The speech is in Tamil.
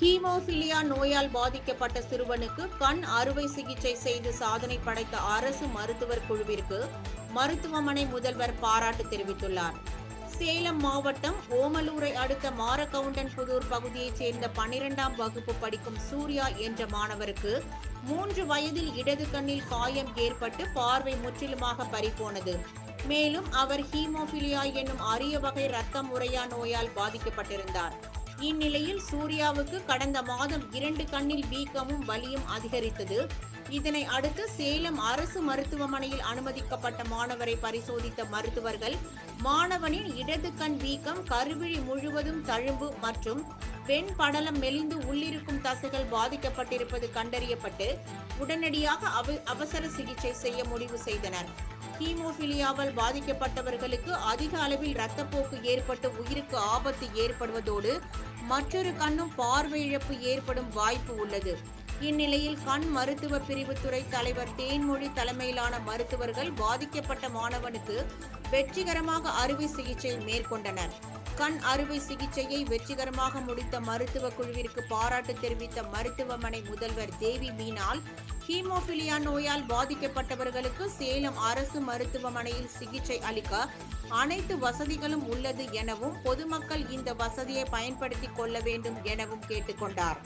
ஹீமோபிலியா நோயால் பாதிக்கப்பட்ட சிறுவனுக்கு கண் அறுவை சிகிச்சை செய்து சாதனை படைத்த அரசு மருத்துவர் குழுவிற்கு மருத்துவமனை முதல்வர் பாராட்டு தெரிவித்துள்ளார். சேலம் மாவட்டம் ஓமலூரை அடுத்த மாரகவுண்டன் புதூர் பகுதியைச் சேர்ந்த பன்னிரெண்டாம் வகுப்பு படிக்கும் சூர்யா என்ற மாணவருக்கு மூன்று வயதில் இடது கண்ணில் காயம் ஏற்பட்டு பார்வை முற்றிலுமாக பறிபோனது. மேலும் அவர் ஹீமோபிலியா என்னும் அரிய வகை இரத்த முறையா நோயால் பாதிக்கப்பட்டிருந்தார். இந்நிலையில் சூர்யாவுக்கு கடந்த மாதம் இரண்டு கண்ணில் வீக்கமும் வலியும் அதிகரித்தது. இதனை அடுத்து சேலம் அரசு மருத்துவமனையில் அனுமதிக்கப்பட்ட மாணவரை பரிசோதித்த மருத்துவர்கள் மாணவனின் இடது கண் வீக்கம் கருவிழி முழுவதும் தழும்பு மற்றும் வெண் படலம் மெலிந்து உள்ளிருக்கும் தசைகள் பாதிக்கப்பட்டிருப்பது கண்டறியப்பட்டு உடனடியாக அவ- அவசர சிகிச்சை செய்ய முடிவு செய்தனர். ஹீமோஃபிலியாவால் பாதிக்கப்பட்டவர்களுக்கு அதிக அளவில் இரத்தப்போக்கு ஏற்பட்டு உயிருக்கு ஆபத்து ஏற்படுவதோடு மற்றொரு கண்ணும் பார்வை இழப்பு ஏற்படும் வாய்ப்பு உள்ளது. இந்நிலையில் கண் மருத்துவ பிரிவு துறை தலைவர் தேன்மொழி தலைமையிலான மருத்துவர்கள் பாதிக்கப்பட்ட மாணவனுக்கு வெற்றிகரமாக அறுவை சிகிச்சை மேற்கொண்டனர். கண் அறுவை சிகிச்சையை வெற்றிகரமாக முடித்த மருத்துவ குழுவிற்கு பாராட்டு தெரிவித்த மருத்துவமனை முதல்வர் தேவி மீனால் ஹீமோபிலியா நோயால் பாதிக்கப்பட்டவர்களுக்கு சேலம் அரசு மருத்துவமனையில் சிகிச்சை அளிக்க அனைத்து வசதிகளும் உள்ளது எனவும் பொதுமக்கள் இந்த வசதியை பயன்படுத்திக் கொள்ள வேண்டும் எனவும் கேட்டுக்கொண்டார்.